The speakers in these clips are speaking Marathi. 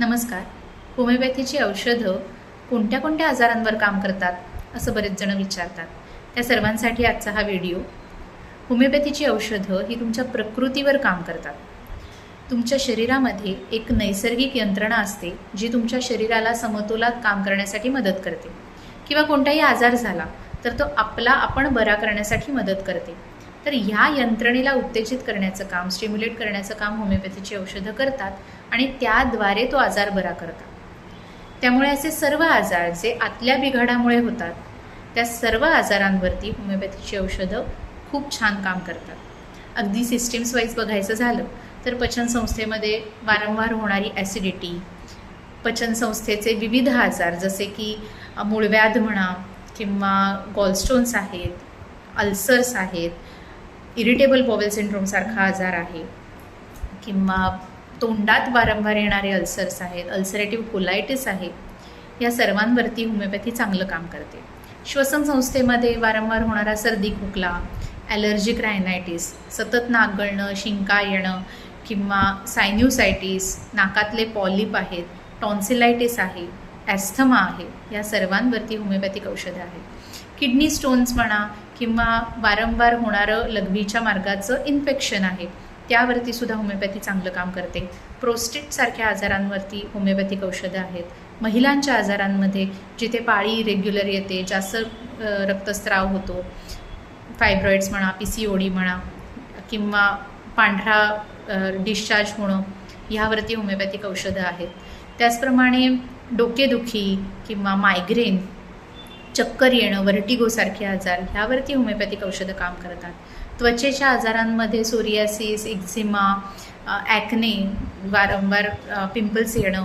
नमस्कार. होमिओपॅथीची औषधं कोणत्या कोणत्या आजारांवर काम करतात असं बरेच जण विचारतात. त्या सर्वांसाठी आजचा हा व्हिडिओ. होमिओपॅथीची औषधं ही तुमच्या प्रकृतीवर काम करतात. तुमच्या शरीरामध्ये एक नैसर्गिक यंत्रणा असते जी तुमच्या शरीराला समतोलात काम करण्यासाठी मदत करते. किंवा कोणताही आजार झाला तर तो आपला आपण बरा करण्यासाठी मदत करते. तर ह्या यंत्रणेला उत्तेजित करण्याचं काम स्टिम्युलेट करण्याचं काम होमिओपॅथीची औषधं करतात आणि त्याद्वारे तो आजार बरा करतात. त्यामुळे असे सर्व आजार जे आतल्या बिघाडामुळे होतात त्या सर्व आजारांवरती होमिओपॅथीची औषधं खूप छान काम करतात. अगदी सिस्टीम्स वाईज बघायचं झालं तर पचनसंस्थेमध्ये वारंवार होणारी ॲसिडिटी पचनसंस्थेचे विविध आजार जसे की मूळव्याध म्हणा किंवा गॉलस्टोन्स आहेत अल्सर्स आहेत इरिटेबल बॉवेल सिंड्रोमसारखा आजार आहे. किंवा तोंडात वारंवार येणारे अल्सर्स आहेत अल्सरेटिव्ह कोलायटिस आहे या सर्वांवरती होमिओपॅथी चांगलं काम करते. श्वसन संस्थेमध्ये वारंवार होणारा सर्दी खोकला ॲलर्जिक रायनायटिस सतत नाक गळणं शिंका येणं किंवा सायन्युसायटिस नाकातले पॉलिप आहेत टॉन्सिलायटिस आहे ॲस्थमा आहे. या सर्वांवरती होमिओपॅथिक औषधं आहेत. किडनी स्टोन्स म्हणा किंवा वारंवार होणारं लघवीच्या मार्गाचं इन्फेक्शन आहे. त्यावरती सुद्धा होमिओपॅथी चांगलं काम करते. प्रोस्टेटसारख्या आजारांवरती होमिओपॅथिक औषधं आहेत. महिलांच्या आजारांमध्ये जिथे पाळी रेग्युलर येते जास्त रक्तस्राव होतो फायब्रॉइड्स म्हणा पी सी ओ डी म्हणा किंवा पांढरा डिस्चार्ज होणं ह्यावरती होमिओपॅथिक औषधं आहेत. त्याचप्रमाणे डोकेदुखी किंवा मायग्रेन चक्कर येणं व्हर्टिगोसारखे आजार ह्यावरती होमिओपॅथिक औषधं काम करतात. त्वचेच्या आजारांमध्ये सोरियासिस एक्झिमा ॲक्ने वारंवार पिंपल्स येणं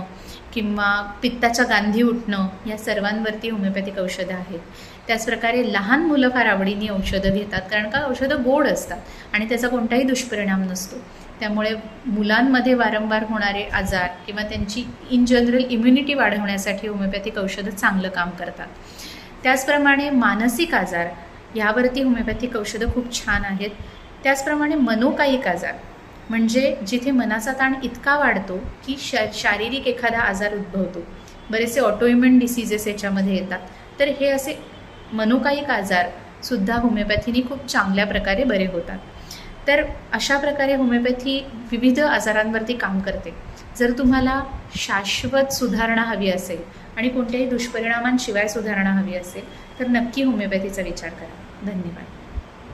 किंवा पित्ताच्या गांधी उठणं या सर्वांवरती होमिओपॅथिक औषधं आहेत. त्याचप्रकारे लहान मुलं फार आवडीने औषधं घेतात कारण का? औषधं गोड असतात आणि त्याचा कोणताही दुष्परिणाम नसतो. त्यामुळे मुलांमध्ये वारंवार होणारे आजार किंवा त्यांची इन जनरल इम्युनिटी वाढवण्यासाठी होमिओपॅथिक औषधं चांगलं काम करतात. त्याचप्रमाणे मानसिक आजार यावरती होमिओपॅथिक औषधं खूप छान आहेत. त्याचप्रमाणे मनोकायिक आजार म्हणजे जिथे मनाचा ताण इतका वाढतो की श शारीरिक एखादा आजार उद्भवतो. बरेचसे ऑटोइम्युन डिसीजेस याच्यामध्ये येतात. तर हे असे मनोकायिक आजार सुद्धा होमिओपॅथीने खूप चांगल्या प्रकारे बरे होतात. तर अशा प्रकारे होमिओपॅथी विविध आजारांवरती काम करते. जर तुम्हाला शाश्वत सुधारणा हवी असेल आणि कोणत्याही दुष्परिणामांशिवाय सुधारणा हवी असेल तर नक्की होमिओपॅथीचा विचार करा. धन्यवाद.